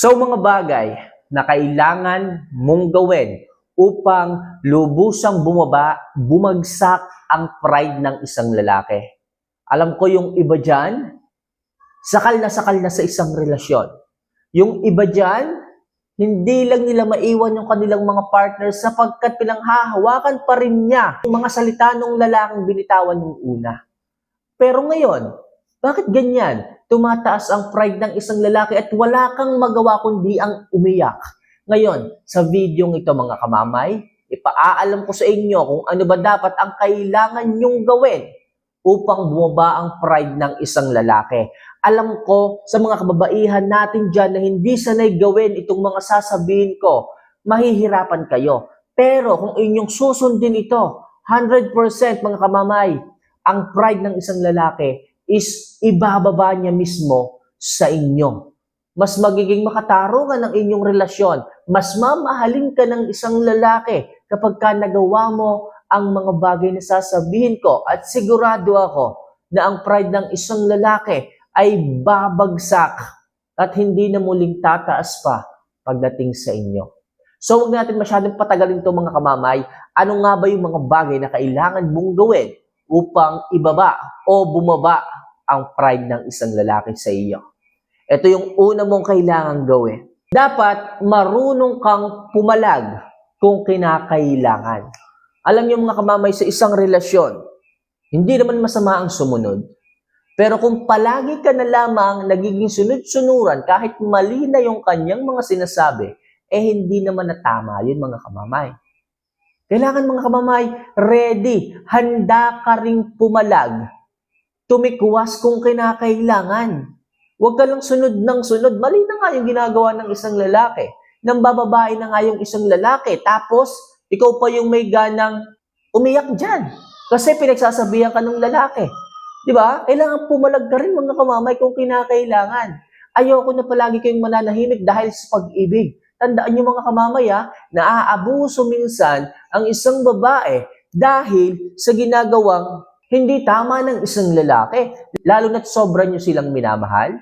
So mga bagay na kailangan mong gawin upang lubusang bumaba, bumagsak ang pride ng isang lalaki. Alam ko yung iba dyan, sakal na sakal na sa isang relasyon. Yung iba dyan, hindi lang nila maiwan yung kanilang mga partners sapagkat pinanghahawakan pa rin niya yung mga salita ng lalaking binitawan ng una. Pero ngayon, bakit ganyan? Tumataas ang pride ng isang lalaki at wala kang magawa kundi ang umiyak. Ngayon, sa video ito mga kamamay, ipaaalam ko sa inyo kung ano ba dapat ang kailangan nyong gawin upang bumaba ang pride ng isang lalaki. Alam ko sa mga kababaihan natin dyan na hindi sanay gawin itong mga sasabihin ko, mahihirapan kayo. Pero kung inyong susundin ito, 100% mga kamamay, ang pride ng isang lalaki is ibababa niya mismo sa inyo. Mas magiging makatarungan ang inyong relasyon. Mas mamahalin ka ng isang lalaki kapag ka nagawa mo ang mga bagay na sasabihin ko. At sigurado ako na ang pride ng isang lalaki ay babagsak at hindi na muling tataas pa pagdating sa inyo. So huwag natin masyadong patagalin to mga kamamay. Ano nga ba yung mga bagay na kailangan mong gawin upang ibaba o bumaba ang pride ng isang lalaki sa iyo? Ito yung una mong kailangan gawin. Dapat marunong kang pumalag kung kinakailangan. Alam niyo mga kamamay, sa isang relasyon, hindi naman masama ang sumunod. Pero kung palagi ka na lamang nagiging sunod-sunuran kahit mali na yung kanyang mga sinasabi, eh hindi naman na tama yun mga kamamay. Kailangan mga kamamay, ready, handa ka ring pumalag, tumikwas kung kinakailangan. Huwag ka lang sunod ng sunod. Mali na nga yung ginagawa ng isang lalaki. Nang bababae na nga yung isang lalaki. Tapos, ikaw pa yung may ganang umiyak dyan. Kasi pinagsasabihan ka ng lalaki. Di ba? Kailangan pumalag ka rin mga kamamay kung kinakailangan. Ayoko na palagi kayong mananahimik dahil sa pag-ibig. Tandaan niyo mga kamamay ha, naaabuso minsan ang isang babae dahil sa ginagawang hindi tama ng isang lalaki. Lalo na't sobra niyo silang minamahal.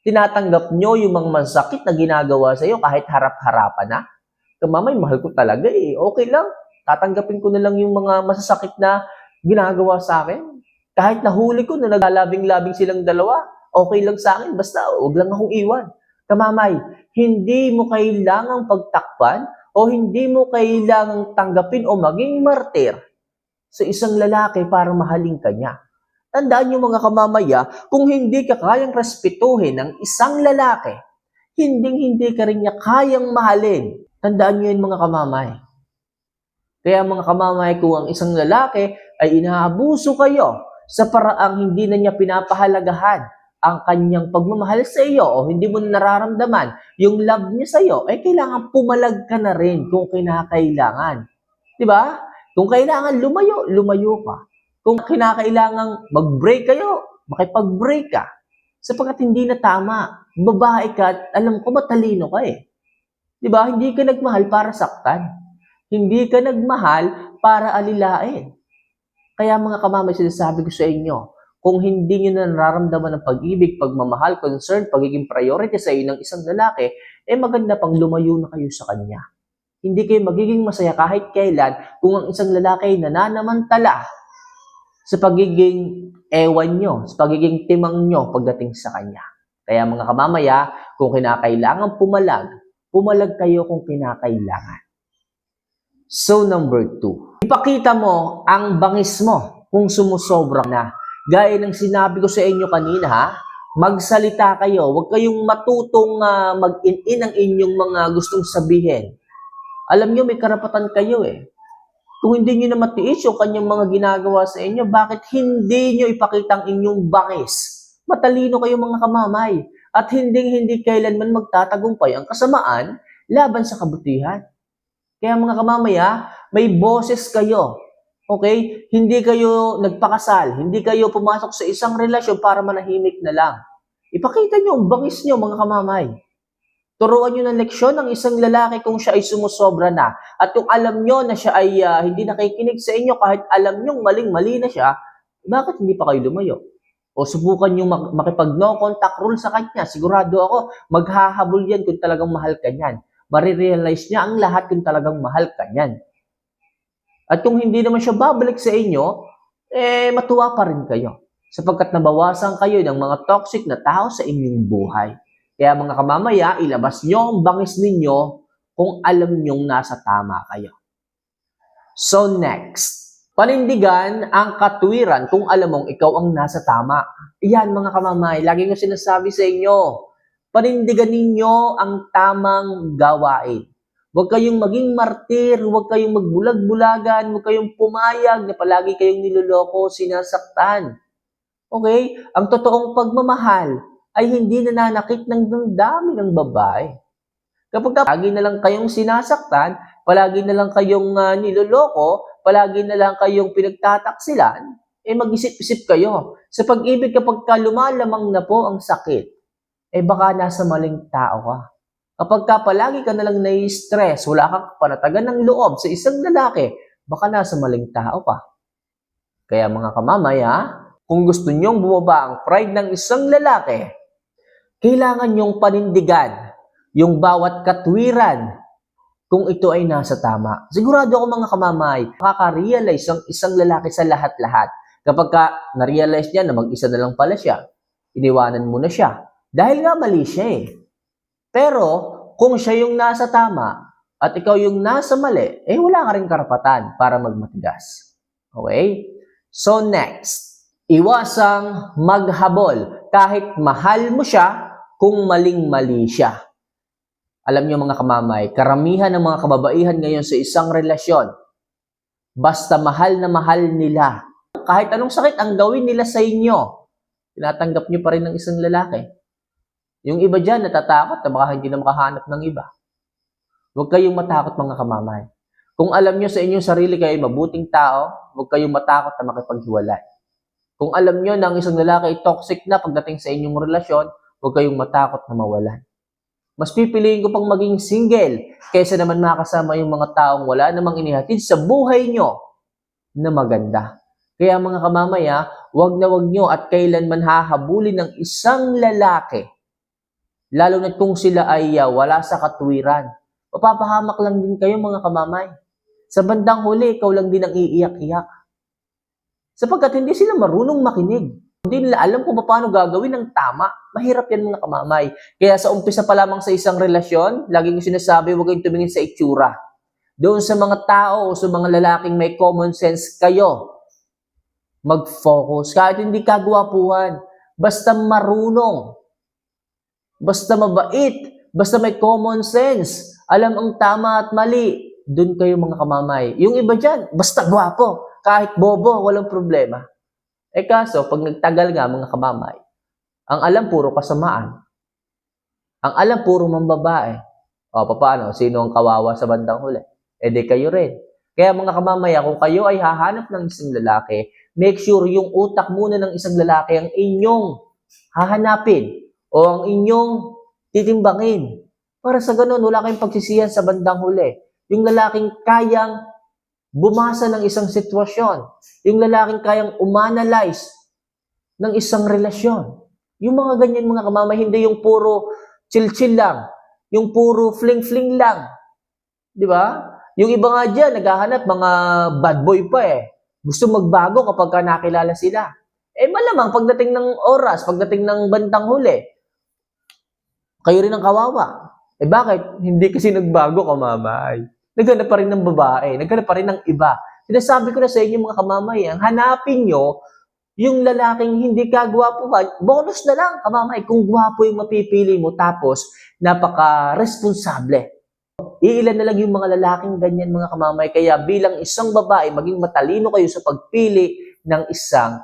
Tinatanggap niyo yung mga masakit na ginagawa sa iyo kahit harap-harapan na. Kamamay, mahal ko talaga eh. Okay lang. Tatanggapin ko na lang yung mga masasakit na ginagawa sa akin. Kahit nahuli ko na naglalabing-labing silang dalawa, okay lang sa akin. Basta huwag lang akong iwan. Kamamay, hindi mo kailangang pagtakpan o hindi mo kailangang tanggapin o maging martir sa isang lalaki para mahalin ka niya. Tandaan niyo mga kamamaya, kung hindi ka kayang respetuhin ng isang lalaki, hindi-hindi ka rin niya kayang mahalin. Tandaan niyo yun mga kamamay. Kaya mga kamamay, kung ang isang lalaki ay inaabuso kayo sa paraang hindi na niya pinapahalagahan ang kanyang pagmamahal sa iyo o hindi mo nararamdaman yung love niya sa iyo, eh kailangan pumalag ka na rin kung kinakailangan. 'Di ba? Kung kailangan lumayo, lumayo ka. Kung kinakailangan mag-break kayo, makipag-break ka. Sapagkat hindi na tama. Babae ka at alam ko matalino ka eh. 'Di ba? Hindi ka nagmahal para saktan. Hindi ka nagmahal para alilain. Kaya mga kamamay, sinasabi ko sa inyo, kung hindi nyo na nararamdaman ng pag-ibig, pagmamahal, concern, pagiging priority sa iyo ng isang lalaki, eh maganda pang lumayo na kayo sa kanya. Hindi kayo magiging masaya kahit kailan kung ang isang lalaki nananamantala sa pagiging ewan nyo, sa pagiging timang nyo pagdating sa kanya. Kaya mga kamamaya, kung kinakailangan pumalag, pumalag kayo kung kinakailangan. So number two, ipakita mo ang bangis mo kung sumusobra na. Gaya ng sinabi ko sa inyo kanina ha, magsalita kayo. Huwag kayong matutong uh, mag-in-in ang inyong mga gustong sabihin. Alam nyo, may karapatan kayo eh. Kung hindi nyo na matiis yung kanyang mga ginagawa sa inyo, bakit hindi nyo ipakita ang inyong bangis? Matalino kayo mga kamamay. At hindi-hindi kailanman magtatagumpay ang kasamaan laban sa kabutihan. Kaya mga kamamaya, may boses kayo. Okay? Hindi kayo nagpakasal. Hindi kayo pumasok sa isang relasyon para manahimik na lang. Ipakita nyo ang bangis nyo, mga kamamay. Turuan nyo ng leksyon ng isang lalaki kung siya ay sumusobra na. At kung alam nyo na siya ay uh, hindi nakikinig sa inyo, kahit alam nyo maling-mali na siya, bakit hindi pa kayo lumayo? o subukan nyo mak- makipag no contact rule sa kanya, sigurado ako, maghahabol yan kung talagang mahal ka niyan. Marirealize niya ang lahat kung talagang mahal ka niyan. At kung hindi naman siya babalik sa inyo, eh matuwa pa rin kayo. Sapagkat nabawasan kayo ng mga toxic na tao sa inyong buhay. Kaya mga kamamaya, ilabas nyo ang bangis ninyo kung alam nyong nasa tama kayo. So next, panindigan ang katwiran kung alam mong ikaw ang nasa tama. Iyan mga kamamay, lagi ko sinasabi sa inyo, panindigan ninyo ang tamang gawain. Huwag kayong maging martir, huwag kayong magbulag-bulagan, huwag kayong pumayag na palagi kayong niloloko, sinasaktan. Okay? Ang totoong pagmamahal ay hindi nananakit ng damdamin ng babae. Kapag palagi na lang kayong sinasaktan, palagi na lang kayong ah, niloloko, palagi na lang kayong pinagtataksilan, eh mag-isip-isip kayo. Sa pag-ibig kapag ka lumalamang na po ang sakit, eh baka nasa maling tao ka. Kapag ka palagi ka na lang nai-stress, wala kang panatagan ng loob sa isang lalaki, baka nasa maling tao ka. Kaya mga kamamaya, kung gusto nyong bumaba ang pride ng isang lalaki, kailangan nyong panindigan yung bawat katwiran kung ito ay nasa tama. Sigurado ako mga kamamay, makaka-realize ang isang lalaki sa lahat-lahat. Kapag ka na-realize niya na mag-isa na lang pala siya, iniwanan mo na siya. Dahil nga mali siya eh. Pero, kung siya yung nasa tama at ikaw yung nasa mali, eh wala ka rin karapatan para magmatigas. Okay? So next, iwasang maghabol kahit mahal mo siya kung maling-mali siya. Alam niyo mga kamamay, karamihan ng mga kababaihan ngayon sa isang relasyon, basta mahal na mahal nila. Kahit anong sakit ang gawin nila sa inyo, tinatanggap niyo pa rin ng isang lalaki. Yung iba dyan, natatakot na baka hindi na makahanap ng iba. Huwag kayong matakot mga kamamay. Kung alam niyo sa inyong sarili kayo ay mabuting tao, huwag kayong matakot na makipaghiwalay. Kung alam niyo na ang isang lalaki ay toxic na pagdating sa inyong relasyon, huwag kayong matakot na mawalan. Mas pipiliin ko pang maging single kaysa naman makasama yung mga taong wala namang inihatid sa buhay nyo na maganda. Kaya mga kamamaya, wag na wag nyo at kailanman hahabulin ng isang lalaki. Lalo na kung sila ay ah, wala sa katwiran. Mapapahamak lang din kayo mga kamamay. Sa bandang huli, ikaw lang din ang iiyak-iyak. Sapagkat hindi sila marunong makinig. Hindi nila alam kung paano gagawin ng tama. Mahirap yan mga kamamay. Kaya sa umpisa pa lamang sa isang relasyon, lagi ko sinasabi, huwag kayong tumingin sa itsura. Doon sa mga tao o sa mga lalaking may common sense kayo, mag-focus. Kahit hindi kagwapuhan, basta marunong, basta mabait, basta may common sense, alam ang tama at mali, doon kayo mga kamamay. Yung iba dyan, basta gwapo, kahit bobo, walang problema. Eh kaso, pag nagtagal nga mga kamamay, ang alam puro kasamaan. Ang alam puro mambabae. O, paano? Sino ang kawawa sa bandang huli? Eh di kayo rin. Kaya mga kamamaya, kung kayo ay hahanap ng isang lalaki, make sure yung utak muna ng isang lalaki ang inyong hahanapin o ang inyong titimbangin. Para sa ganun, wala kayong pagsisiyan sa bandang huli. Yung lalaking kayang bumasa ng isang sitwasyon. Yung lalaking kayang umanalyze ng isang relasyon. Yung mga ganyan mga kamamay, hindi yung puro chill-chill lang. Yung puro fling-fling lang. Di ba? Yung iba nga dyan, naghahanap mga bad boy pa eh. Gusto magbago kapag ka nakilala sila. Eh malamang pagdating ng oras, pagdating ng bantang huli, kayo rin ang kawawa. Eh bakit? Hindi kasi nagbago kamamay. Naghanap pa rin ng babae, naghanap pa rin ng iba. Sinasabi ko na sa inyo mga kamamay, ang hanapin nyo yung lalaking hindi ka gwapo ka, bonus na lang, kamamay, kung gwapo yung mapipili mo, tapos napaka-responsable. Iilan na lang yung mga lalaking ganyan mga kamamay. Kaya bilang isang babae, maging matalino kayo sa pagpili ng isang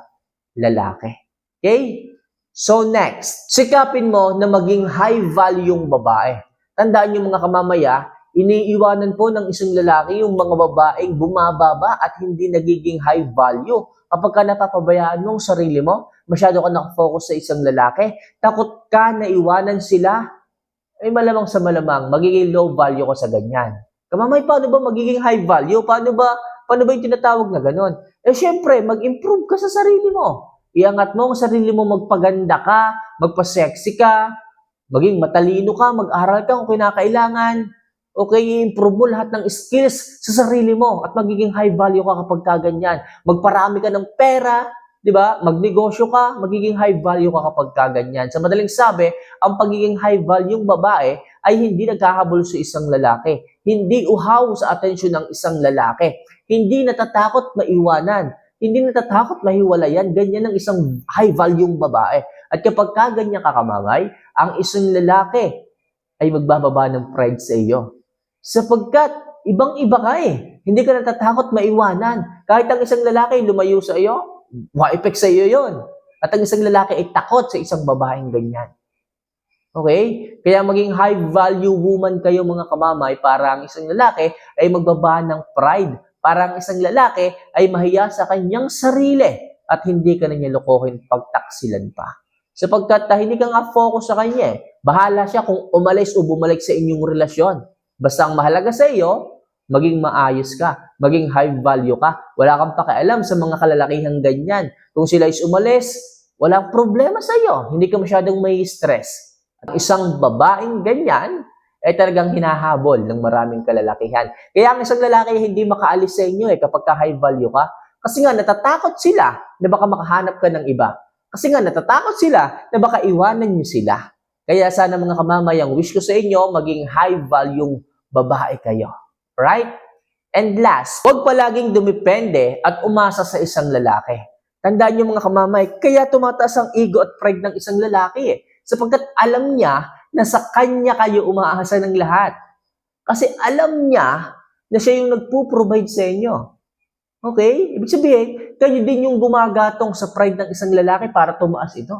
lalaki. Okay? So next, sikapin mo na maging high value yung babae. Tandaan yung mga kamamaya, iniiwanan po ng isang lalaki yung mga babaeng bumababa at hindi nagiging high value. Kapag ka napapabayaan mong sarili mo, masyado ka nakafocus sa isang lalaki, takot ka na iwanan sila, ay malamang sa malamang, magiging low value ka sa ganyan. Kamamay, paano ba magiging high value? Paano ba, paano ba yung tinatawag na ganon? Eh, syempre, mag-improve ka sa sarili mo. Iangat mo ang sarili mo, magpaganda ka, magpa-sexy ka, maging matalino ka, mag-aral ka kung kinakailangan. Okay, i-improve mo lahat ng skills sa sarili mo at magiging high value ka kapag kaganyan. Magparami ka ng pera, di ba? Magnegosyo ka, magiging high value ka kapag kaganyan. Sa madaling sabi, ang pagiging high value ng babae ay hindi nagkahabol sa isang lalaki. Hindi uhaw sa atensyon ng isang lalaki. Hindi natatakot maiwanan. Hindi natatakot mahiwalayan. Ganyan ang isang high value babae. At kapag kaganyan ka kamamay, ang isang lalaki ay magbababa ng pride sa iyo. Sapagkat ibang-iba ka eh. Hindi ka natatakot maiwanan. Kahit ang isang lalaki lumayo sa iyo, ma-effect sa iyo yon. At ang isang lalaki ay takot sa isang babaeng ganyan. Okay? Kaya maging high value woman kayo mga kamamay para ang isang lalaki ay magbaba ng pride. Para ang isang lalaki ay mahiya sa kanyang sarili at hindi ka na niya lokohin pagtaksilan pa. Sapagkat uh, hindi ka nga focus sa kanya eh. Bahala siya kung umalis o bumalik sa inyong relasyon. Basta ang mahalaga sa iyo, maging maayos ka, maging high value ka. Wala kang pakialam sa mga kalalakihang ganyan. Kung sila is umalis, walang problema sa iyo. Hindi ka masyadong may stress. At isang babaeng ganyan, ay talagang hinahabol ng maraming kalalakihan. Kaya ang isang lalaki hindi makaalis sa inyo eh kapag ka high value ka. Kasi nga natatakot sila na baka makahanap ka ng iba. Kasi nga natatakot sila na baka iwanan nyo sila. Kaya sana mga kamamayang wish ko sa inyo maging high value babae kayo. Right? And last, huwag palaging dumipende at umasa sa isang lalaki. Tandaan niyo mga kamamay, kaya tumataas ang ego at pride ng isang lalaki eh. Sapagkat alam niya na sa kanya kayo umaasa ng lahat. Kasi alam niya na siya yung nagpo-provide sa inyo. Okay? Ibig sabihin, kayo din yung gumagatong sa pride ng isang lalaki para tumaas ito.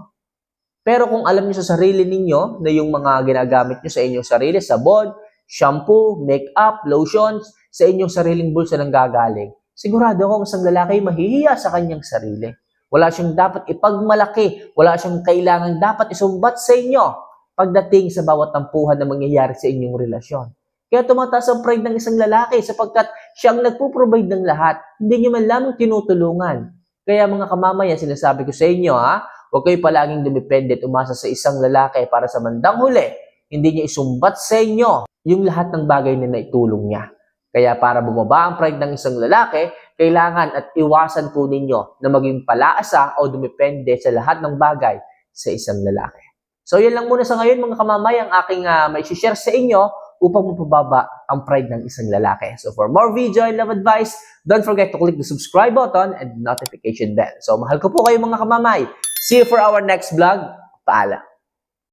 Pero kung alam niyo sa sarili ninyo na yung mga ginagamit niyo sa inyong sarili, sabon, shampoo, makeup, lotions, sa inyong sariling bulsa nang gagaling, sigurado ako isang lalaki mahihiya sa kanyang sarili. Wala siyang dapat ipagmalaki, wala siyang kailangan dapat isumbat sa inyo pagdating sa bawat tampuhan na mangyayari sa inyong relasyon. Kaya tumataas ang pride ng isang lalaki sapagkat siya ang nagpo-provide ng lahat, hindi niyo man lamang tinutulungan. Kaya mga kamamayan, sinasabi ko sa inyo ha, huwag kayo palaging dumipende at umasa sa isang lalaki para sa mandang huli, hindi niya isumbat sa inyo yung lahat ng bagay na naitulong niya. Kaya para bumaba ang pride ng isang lalaki, kailangan at iwasan po ninyo na maging palaasa o dumipende sa lahat ng bagay sa isang lalaki. So yan lang muna sa ngayon mga kamamay ang aking uh, may share sa inyo upang mapababa ang pride ng isang lalaki. So for more video and love advice, don't forget to click the subscribe button and notification bell. So mahal ko po kayo mga kamamay. See you for our next vlog. Paalam.